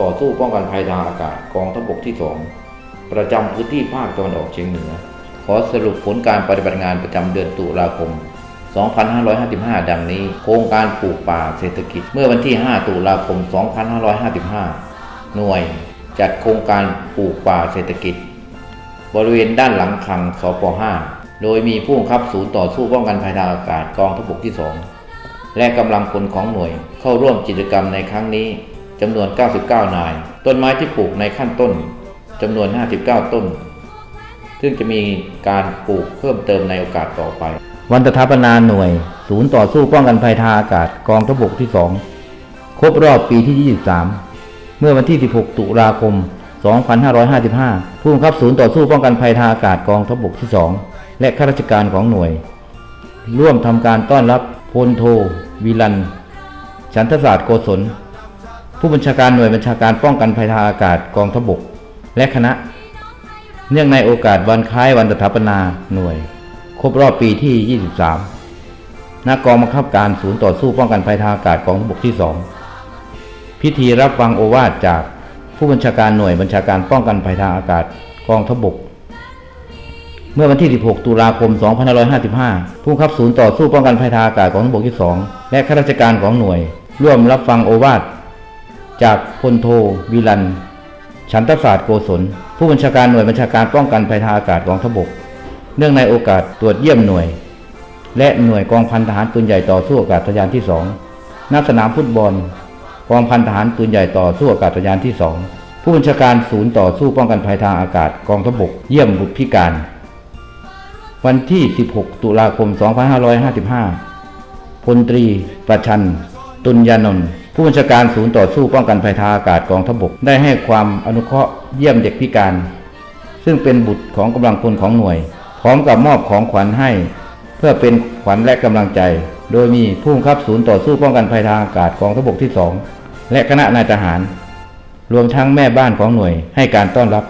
ต่อสู้ป้องกันภัยทางอากาศกองทัพบกที่ 2 ประจำพื้นที่ภาคตะวันออกเฉียงเหนือ ขอสรุปผลการปฏิบัติงานประจำเดือนตุลาคม 2555 ดังนี้ โครงการปลูกป่าเศรษฐกิจ เมื่อวันที่ 5 ตุลาคม 2555 หน่วย จัดโครงการปลูกป่าเศรษฐกิจ บริเวณด้านหลังคลังสป .5 โดยมีผู้บังคับศูนย์ต่อสู้ป้องกันภัยทางอากาศกองทัพบกที่ 2 และกำลังพลของหน่วยเข้าร่วมกิจกรรมในครั้งนี้ จำนวน 99 นาย ต้นไม้ที่ปลูกในขั้นต้นจำนวน 59 ต้น ซึ่งจะมีการปลูกเพิ่มเติมในโอกาสต่อไป วันสถาปนาหน่วย ศูนย์ต่อสู้ป้องกันภัยทางอากาศกองทบกที่ 2 ครบรอบปีที่ 23 เมื่อวันที่ 16 ตุลาคม 2555 ผู้บังคับศูนย์ต่อสู้ป้องกันภัยทางอากาศกองทบกที่ 2 และข้าราชการของหน่วย ร่วมทำการต้อนรับพลโทวิลัน ฉันทศาสตร์โกศล ผู้บัญชาการหน่วยบัญชาการป้องกันภัยทางอากาศกองทบก และคณะ เนื่องในโอกาสวันคล้ายวันสถาปนาหน่วย ครบรอบปีที่ 23ณกองบังคับการศูนย์ต่อสู้ป้องกันภัยทางอากาศกองทบกที่ 2 พิธีรับฟังโอวาทจากผู้บัญชาการหน่วยบัญชาการป้องกันภัยทางอากาศกองทบก เมื่อวันที่ 16 ตุลาคม 2555 ผู้บับศูนย์ต่อสู้ป้องกันภัยทางอากาศกองทบกที่ 2 และข้าราชการของหน่วย ร่วมรับฟังโอวาท จากพลโทวิลัน ฉันทศาสตร์โกศล ผู้บัญชาการหน่วยบัญชาการป้องกันภัยทางอากาศกองทัพบก เนื่องในโอกาสตรวจเยี่ยมหน่วย และหน่วยกองพันทหารปืนใหญ่ต่อสู้อากาศยานที่2ณสนามฟุตบอล กองพันทหารปืนใหญ่ต่อสู้อากาศยานที่2ผู้บัญชาการศูนย์ต่อสู้ป้องกันภัยทางอากาศกองทัพบก เยี่ยมบุตรพิการ วันที่ 16 ตุลาคม 2555พลตรี ประชัน ตุลยานนท์ ผู้บัญชาการศูนย์ต่อสู้ป้องกันภัยทางอากาศกองทัพบกได้ให้ความอนุเคราะห์เยี่ยมเด็กพิการ ซึ่งเป็นบุตรของกำลังพลของหน่วย พร้อมกับมอบของขวัญให้ เพื่อเป็นขวัญและกำลังใจ โดยมีผู้บังคับศูนย์ต่อสู้ป้องกันภัยทางอากาศกองทัพบกที่ 2 และคณะนายทหาร รวมทั้งแม่บ้านของหน่วยให้การต้อนรับ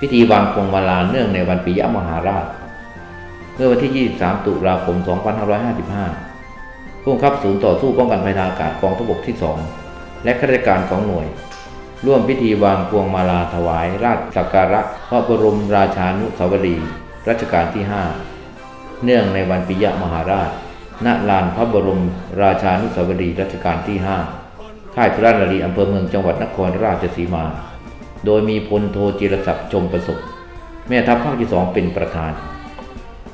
พิธีวางพวงมาลาเนื่องในวันปิยมหาราช เมื่อวันที่ 23 ตุลาคม 2555 ผู้บังคับศูนย์ต่อสู้ป้องกันภัยทางอากาศกองทัพบกที่ 2 และข้าราชการของหน่วย ร่วมพิธีวางพวงมาลาถวาย ราชสักการะพระบรมราชานุสาวรีย์รัชกาลที่ 5 เนื่องในวันปิยมหาราช ณ ลานพระบรมราชานุสาวรีย์รัชกาลที่ 5 ค่ายสุรานารีอำเภอเมืองจังหวัดนครราชสีมา โดยมีพลโทจิรศักดิ์ชมประสบ แม่ทัพภาคที่2เป็นประธาน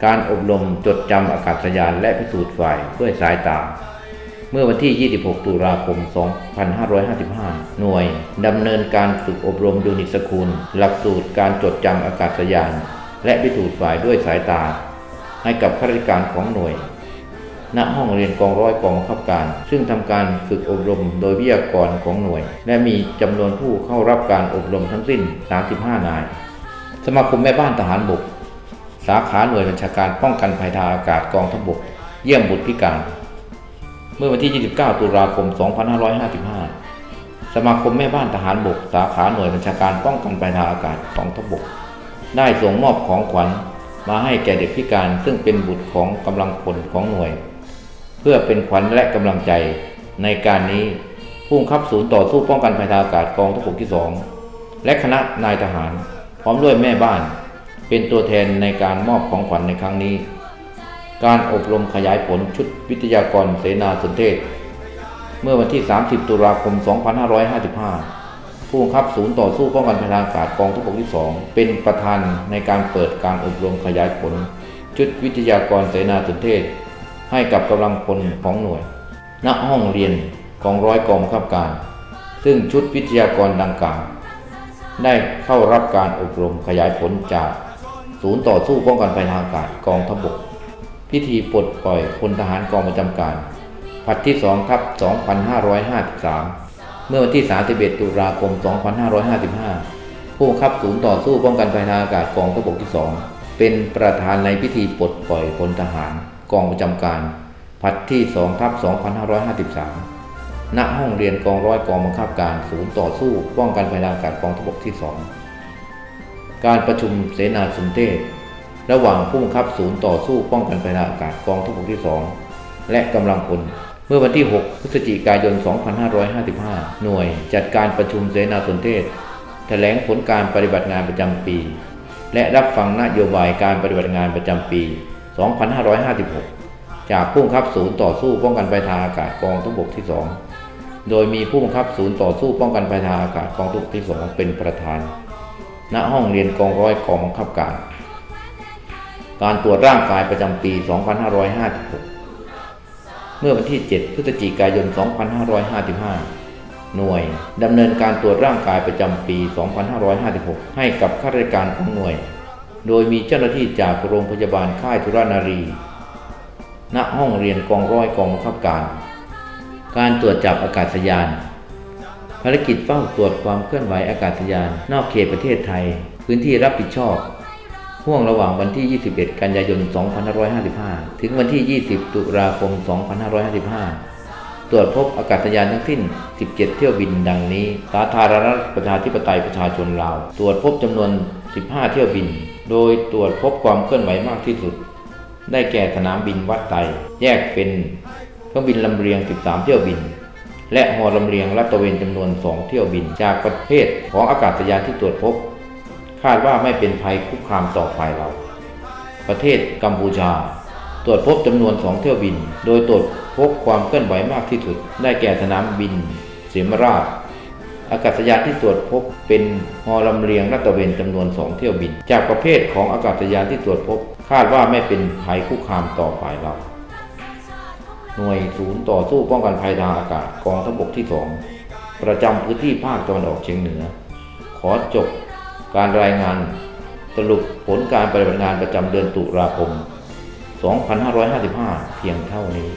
การอบรมจดจำอากาศยานและพิสูจน์ฝ่ายด้วยสายตา เมื่อวันที่ 26 ตุลาคม 2555 หน่วยดำเนินการฝึกอบรมยูนิตสคูล หลักสูตรการจดจำอากาศยาน และพิสูจน์ฝ่ายด้วยสายตา ให้กับข้าราชการของหน่วย ณ ห้องเรียนกองร้อยกองบังคับการ ซึ่งทำการฝึกอบรมโดยวิทยากรของหน่วย และมีจำนวนผู้เข้ารับการอบรมทั้งสิ้น 35 นาย สมาคมแม่บ้านทหารบก สาขาหน่วยบัญชาการป้องกันภัยทางอากาศกองทัพบก เยี่ยมบุตรพิการ เมื่อวันที่ 29 ตุลาคม 2555 สมาคมแม่บ้านทหารบก สาขาหน่วยบัญชาการป้องกันภัยทางอากาศกองทัพบก ได้ส่งมอบของขวัญมาให้แก่เด็กพิการซึ่งเป็นบุตรของกำลังพลของหน่วย เพื่อเป็นขวัญและกำลังใจในการนี้ผู้บังคับศูนย์ต่อสู้ป้องกันภัยทางอากาศกองทัพบกที่ 2 และคณะนายทหาร พร้อมด้วยแม่บ้าน เป็นตัวแทนในการมอบของขวัญในครั้งนี้ การอบรมขยายผลชุดวิทยากรเสนาสนเทศ เมื่อวันที่ 30 ตุลาคม 2555 ผู้บังคับศูนย์ต่อสู้ป้องกันภังอากาศกองทัพบกที่ 2 เป็นประธานในการเปิดการอบรมขยายผล ชุดวิทยากรเสนาสนเทศ ให้กับกำลังพลของหน่วย ณ ห้องเรียนกองร้อยกองบังคับการ ซึ่งชุดวิทยากรดังกล่าวได้เข้ารับการอบรมขยายผลจาก ศูนย์ต่อสู้ป้องกันภัยทางอากาศกองทัพบก พิธีปลดปล่อยพลทหารกองประจำการ ผัดที่2ทับ2553 เมื่อวันที่ 31 ตุลาคม 2555 ผู้บังคับศูนย์ต่อสู้ป้องกันภัยทางอากาศกองทัพบกที่ 2 เป็นประธานในพิธีปลดปล่อยพลทหารกองประจำการผัดที่2ทับ2553 ณ ห้องเรียนกองร้อยกองบังคับการศูนย์ต่อสู้ป้องกันภัยทางอากาศกองทัพบกที่ 2 การประชุมเสนาสนเทศ ระหว่างผู้บังคับศูนย์ต่อสู้ป้องกันภัยทางอากาศกองทัพบกที่ 2 และกำลังพลเมื่อวันที่ 6 พฤศจิกายน 2555 หน่วยจัดการประชุมเสนาสนเทศ แถลงผลการปฏิบัติงานประจำปี และรับฟังนโยบายการปฏิบัติงานประจำปี 2556 จากผู้บังคับศูนย์ต่อสู้ป้องกันภัยทางอากาศกองทัพบกที่ 2 โดยมีผู้บังคับศูนย์ต่อสู้ป้องกันภัยทางอากาศกองทัพบกที่ 2 เป็นประธาน ณห้องเรียนกองร้อยกองบังคับการ การตรวจร่างกายประจำปี 2556 เมื่อวันที่ 7 พฤศจิกายน 2555 หน่วยดำเนินการตรวจร่างกายประจำปี 2556 ให้กับข้าราชการของหน่วย โดยมีเจ้าหน้าที่จากโรงพยาบาลค่ายธุรนารี ณห้องเรียนกองร้อยกองบังคับการ การตรวจจับอากาศยาน ภารกิจเฝ้าตรวจความเคลื่อนไหวอากาศยาน นอกเขตประเทศไทย พื้นที่รับผิดชอบห่วงระหว่างวันที่ 21 กันยายน 2555 ถึงวันที่ 20 ตุลาคม 2555 ตรวจพบอากาศยานทั้งสิ้น 17 เที่ยวบินดังนี้ สาธารณรัฐประชาธิปไตยประชาชนลาว ตรวจพบจำนวน 15 เที่ยวบิน โดยตรวจพบความเคลื่อนไหวมากที่สุด ได้แก่สนามบินวัดไต แยกเป็นเครื่องบินลำเลียง 13 เที่ยวบิน และหอลำเลียงลาดตระเวนจำนวน2เที่ยวบินจากประเภทของอากาศยานที่ตรวจพบ คาดว่าไม่เป็นภัยคุกคามต่อฝ่ายเรา ประเทศกัมพูชา ตรวจพบจำนวน2เที่ยวบิน โดยตรวจพบความเคลื่อนไหวมากที่สุด ได้แก่สนามบินเสมราช อากาศยานที่ตรวจพบเป็นฮอลำเลียงลาดตระเวนจำนวน2เที่ยวบิน จากประเภทของอากาศยานที่ตรวจพบ คาดว่าไม่เป็นภัยคุกคามต่อฝ่ายเรา หน่วยศูนย์ต่อสู้ป้องกันภัยทางอากาศกองทัพบกที่ 2 ประจำพื้นที่ภาคตะวันออกเฉียงเหนือ ขอจบการรายงานสรุปผลการปฏิบัติงานประจำเดือนตุลาคม 2555 เพียงเท่านี้